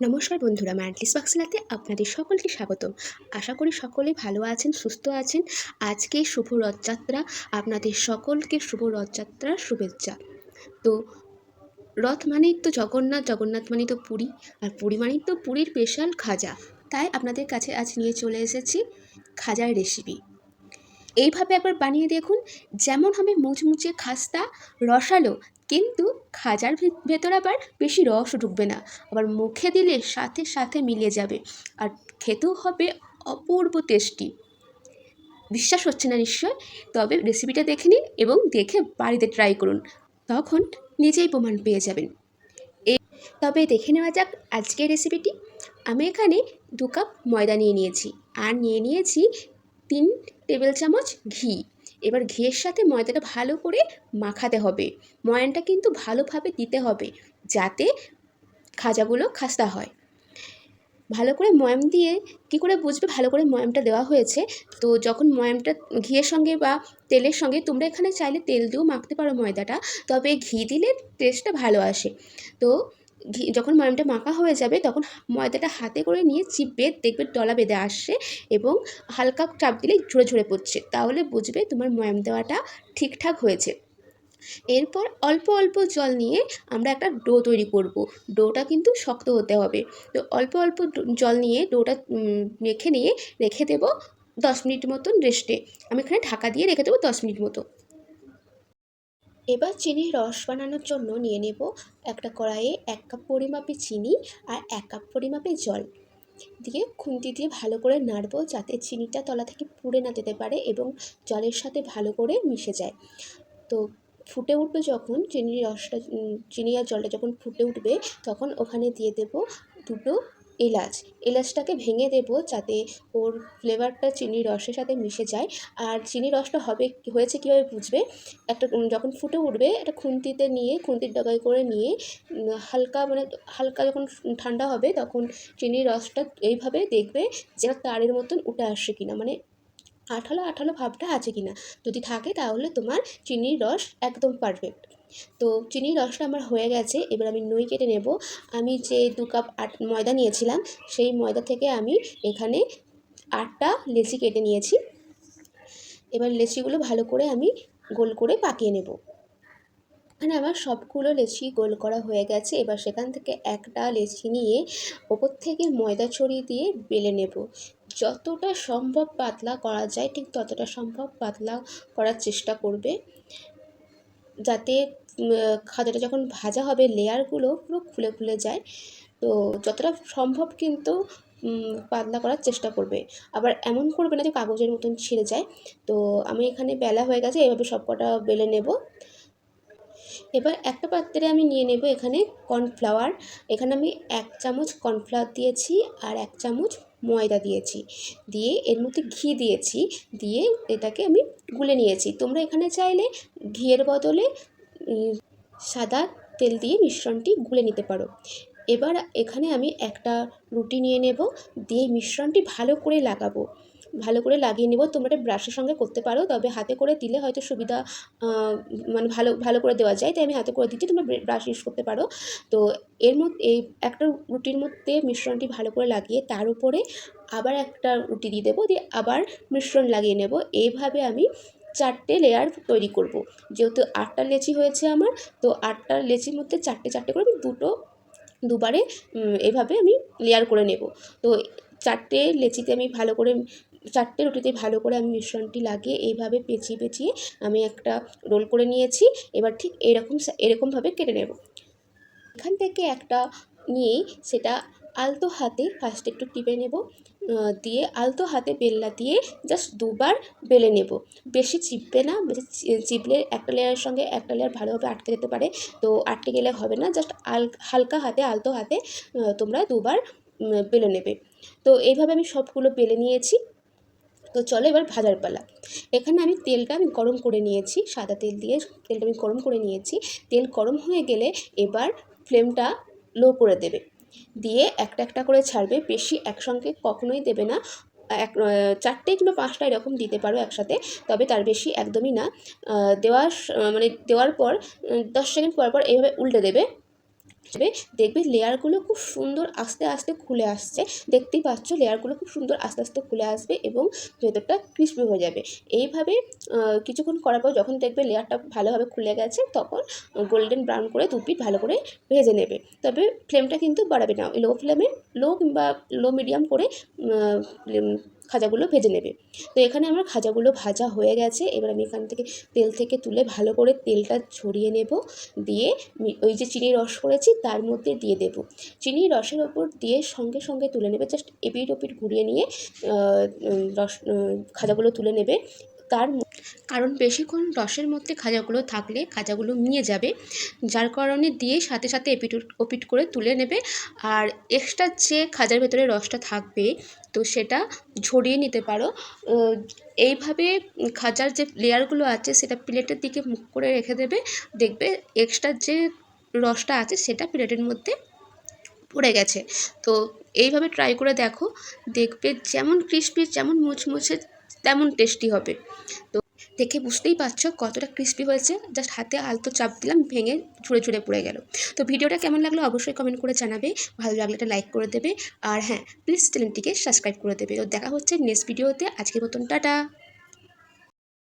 নমস্কার বন্ধুরা ম্যান্টলিস বাক্সেলাতে আপনাদের সকলকে স্বাগতম। আশা করি সকলে ভালো আছেন, সুস্থ আছেন। আজকে শুভ রথযাত্রা, আপনাদের সকলকে শুভ রথযাত্রার শুভেচ্ছা। তো রথ মানেই তো জগন্নাথ জগন্নাথ মানেই তো পুরী, আর পুরী মানেই তো পুরীর স্পেশাল খাজা। তাই আপনাদের কাছে আজ নিয়ে চলে এসেছি খাজার রেসিপি এইভাবে একবার বানিয়ে দেখুন। যেমন হবে মুচমুচে খাস্তা, রসালো, কিন্তু খাজার ভেতর আবার বেশি রস ঢুকবে না। আবার মুখে দিলে সাথে সাথে মিলিয়ে যাবে। আর খেতেও হবে অপূর্ব টেস্টি। বিশ্বাস হচ্ছে না নিশ্চয়? তবে রেসিপিটা দেখে নিন এবং দেখে বাড়িতে ট্রাই করুন। তখন নিজেই প্রমাণ পেয়ে যাবেন। তবে দেখে নেওয়া যাক আজকের রেসিপিটি আমি এখানে দু কাপ ময়দা নিয়ে নিয়েছি। আর নিয়ে নিয়েছি তিন টেবিল চামচ ঘি। এবার ঘিয়ের সাথে ময়দাটা ভালো করে মাখাতে হবে। ময়ানটা কিন্তু ভালোভাবে দিতে হবে যাতে খাজাগুলো খাস্তা হয়। ভালো করে ময়াম দিয়ে কি করে বুঝবে? ভালো করে ময়ামটা দেওয়া হয়েছে। তো যখন ময়ামটা ঘিয়ের সঙ্গে বা তেলের সঙ্গে তোমরা এখানে চাইলে তেল দিয়েও মাখতে পারো ময়দাটা। তবে ঘি দিলে টেস্টটা ভালো আসে। তো ঘি, যখন ময়ামটা মাখা হয়ে যাবে, তখন ময়দাটা হাতে করে নিয়ে চিপবে দেখবে ডলা বেঁধে আসছে এবং হালকা চাপ দিলেই ঝরে ঝরে পড়ছে। তাহলে বুঝবে তোমার ময়াম দেওয়াটা ঠিকঠাক হয়েছে। এরপর অল্প অল্প জল নিয়ে আমরা একটা ডো তৈরি করব। ডোটা কিন্তু শক্ত হতে হবে। তো অল্প অল্প জল নিয়ে ডোটা মেখে নিয়ে রেখে দেব দশ মিনিট মতন রেস্টে। আমি এখানে ঢাকা দিয়ে রেখে দেবো দশ মিনিট মতো। এবার চিনির রস বানানোর জন্য নিয়ে নেব একটা কড়াইয়ে এক কাপ পরিমাপে চিনি আর এক কাপ পরিমাপে জল। দিয়ে খুন্তি দিয়ে ভালো করে নাড়বো যাতে চিনিটা তলা থেকে পুড়ে না যেতে পারে এবং জলের সাথে ভালো করে মিশে যায়। তো ফুটে উঠবে যখন চিনির রসটা চিনি আর জলটা যখন ফুটে উঠবে তখন ওখানে দিয়ে দেব দুটো এলাচ, এলাচটাকে ভেঙে দেব যাতে ওর ফ্লেভারটা চিনির রসের সাথে মিশে যায়। আর চিনির রসটা হবে, হয়েছে কীভাবে বুঝবে? একটা যখন ফুটে উঠবে, একটা খুন্তিতে নিয়ে, খুন্তির ডগায় করে নিয়ে হালকা মানে হালকা যখন ঠান্ডা হবে, তখন চিনির রসটা এইভাবে দেখবে যেন তারের মতন উঠে আসছে কিনা। মানে আঠালো আঠালো ভাবটা আছে কিনা। যদি থাকে তাহলে তোমার চিনির রস একদম পারফেক্ট তো চিনির রসটা আমার হয়ে গেছে, এবার আমি নই কেটে নেব। আমি যে দু কাপ আট ময়দা নিয়েছিলাম, সেই ময়দা থেকে আমি এখানে আটটা লেচি কেটে নিয়েছি। এবার লেচিগুলো ভালো করে আমি গোল করে পাকিয়ে নেব। এখানে আমার সবগুলো লেচি গোল করা হয়ে গেছে, এবার সেখান থেকে একটা লেচি নিয়ে ওপর থেকে ময়দা ছড়িয়ে দিয়ে বেলে নেব। যতটা সম্ভব পাতলা করা যায়, ঠিক ততটা সম্ভব পাতলা করার চেষ্টা করবে। যাতে খাজাটা যখন ভাজা হবে, লেয়ারগুলো পুরো খুলে খুলে যায়, তো যতটা সম্ভব কিন্তু পাতলা করার চেষ্টা করবে। আবার এমন করবে না যে কাগজের মতন ছিঁড়ে যায়। তো আমি এখানে বেলা হয়ে গেছে, এভাবে সবকটা বেলে নেব। এবার একটা পাত্রে আমি নিয়ে নেব এখানে কর্নফ্লাওয়ার। এখানে আমি এক চামচ কর্নফ্লাওয়ার দিয়েছি আর এক চামচ ময়দা দিয়েছি। দিয়ে এর মধ্যে ঘি দিয়েছি। দিয়ে এটাকে আমি গুলে নিয়েছি। তোমরা এখানে চাইলে ঘিয়ের বদলে সাদা তেল দিয়ে মিশ্রণটি গুলে নিতে পারো। এবার এখানে আমি একটা রুটি নিয়ে নেব। দিয়ে মিশ্রণটি ভালো করে লাগাবো। ভালো করে লাগিয়ে নেব। তোমরা এটা ব্রাশের সঙ্গে করতে পারো, তবে হাতে করে দিলে হয়তো সুবিধা মানে ভালো ভালো করে দেওয়া যায়। তাই আমি হাতে করে দিচ্ছি, তোমরা ব্রাশ ইউজ করতে পারো। তো এর মধ্যে এই একটা রুটির মধ্যে মিশ্রণটি ভালো করে লাগিয়ে তার উপরে আবার একটা রুটি দিয়ে দেবো, দিয়ে আবার মিশ্রণ লাগিয়ে নেব। এইভাবে আমি চারটে লেয়ার তৈরি করব। যেহেতু আটটা লেচি হয়েছে আমার, তো আটটা লেচির মধ্যে চারটে চারটে করে আমি দুটো, দুবারে এভাবে আমি লেয়ার করে নেব। তো চারটে লেচিতে আমি ভালো করে চারটে রুটিতে ভালো করে আমি মিশ্রণটি লাগিয়ে এইভাবে পেঁচিয়ে পেঁচিয়ে আমি একটা রোল করে নিয়েছি। এবার ঠিক এরকম এরকমভাবে কেটে নেব। এখান থেকে একটা নিয়েই সেটা আলতো হাতে ফার্স্ট একটু টিপে নেব। দিয়ে আলতো হাতে বেলনা দিয়ে জাস্ট দুবার বেলে নেব। বেশি চিপবে না, বেশি চিপলে একটা লেয়ারের সঙ্গে একটা লেয়ার ভালোভাবে আটকে যেতে পারে। তো আটকে গেলে হবে না জাস্ট আল, হালকা হাতে, আলতো হাতে তোমরা দুবার বেলে নেবে। তো এইভাবে আমি সবগুলো বেলে নিয়েছি। তো চলো এবার ভাজার পালা। এখানে আমি তেলটা আমি গরম করে নিয়েছি, সাদা তেল দিয়ে তেলটা আমি গরম করে নিয়েছি। তেল গরম হয়ে গেলে এবার ফ্লেমটা লো করে দেবে। দিয়ে একটা একটা করে ছাড়বে, বেশি একসঙ্গে কখনোই দেবে না। এক চারটে কিংবা পাঁচটা এরকম দিতে পারো একসাথে, তবে তার বেশি একদমই না। দেওয়ার মানে দেওয়ার পর দশ সেকেন্ড পর পর এইভাবে উল্টে দেবে। দেখবে লেয়ারগুলো খুব সুন্দর আস্তে আস্তে খুলে আসছে। দেখতেই পাচ্ছ লেয়ারগুলো খুব সুন্দর আস্তে আস্তে খুলে আসবে এবং ভেতরটা ক্রিস্পি হয়ে যাবে। এইভাবে কিছুক্ষণ করার পর যখন দেখবে লেয়ারটা ভালোভাবে খুলে গেছে, তখন গোল্ডেন ব্রাউন করে দু পিঠ ভালো করে ভেজে নেবে। তবে ফ্লেমটা কিন্তু বাড়াবে না। লো ফ্লেমে লো কিংবা লো মিডিয়াম করে খাজাগুলো ভেজে নেবে। তো এখানে আমার খাজাগুলো ভাজা হয়ে গেছে। এবার আমি এখান থেকে তেল থেকে তুলে ভালো করে তেলটা ছড়িয়ে নেব। দিয়ে ওই যে চিনির রস করেছি, তার মধ্যে দিয়ে দেব। চিনি রসের ওপর দিয়ে সঙ্গে সঙ্গে তুলে নেবে। জাস্ট এপিট ওপিট ঘুরিয়ে নিয়ে রস খাজাগুলো তুলে নেবে। তার কারণ বেশিক্ষণ রসের মধ্যে খাজাগুলো থাকলে খাজাগুলো নিয়ে যাবে, যার কারণে দিয়ে সাথে সাথে এপিট, ওপিট করে তুলে নেবে। আর এক্সট্রা যে খাজার ভেতরে রসটা থাকবে, তো সেটা ঝরিয়ে নিতে পারো। এইভাবে খাজার যে লেয়ারগুলো আছে, সেটা প্লেটের দিকে মুখ করে রেখে দেবে। দেখবে এক্সট্রা যে রসটা আছে, সেটা প্লেটের মধ্যে পড়ে গেছে। তো এইভাবে ট্রাই করে দেখো, দেখবে যেমন ক্রিস্পি যেমন মুচমুচে, তেমন টেস্টি হবে। তো দেখে বুঝতেই পারছ কতটা ক্রিস্পি হয়েছে। জাস্ট হাতে আলতো চাপ দিলাম, ভেঙে ঝুড়ে ঝুড়ে পড়ে গেল। তো ভিডিওটা কেমন লাগল অবশ্যই কমেন্ট করে জানাবে, ভালো লাগলে একটা লাইক করে দেবে। আর হ্যাঁ প্লিজ চ্যানেলটিকে সাবস্ক্রাইব করে দেবে। তো দেখা হচ্ছে নেক্সট ভিডিওতে আজকের মতন, টাটা!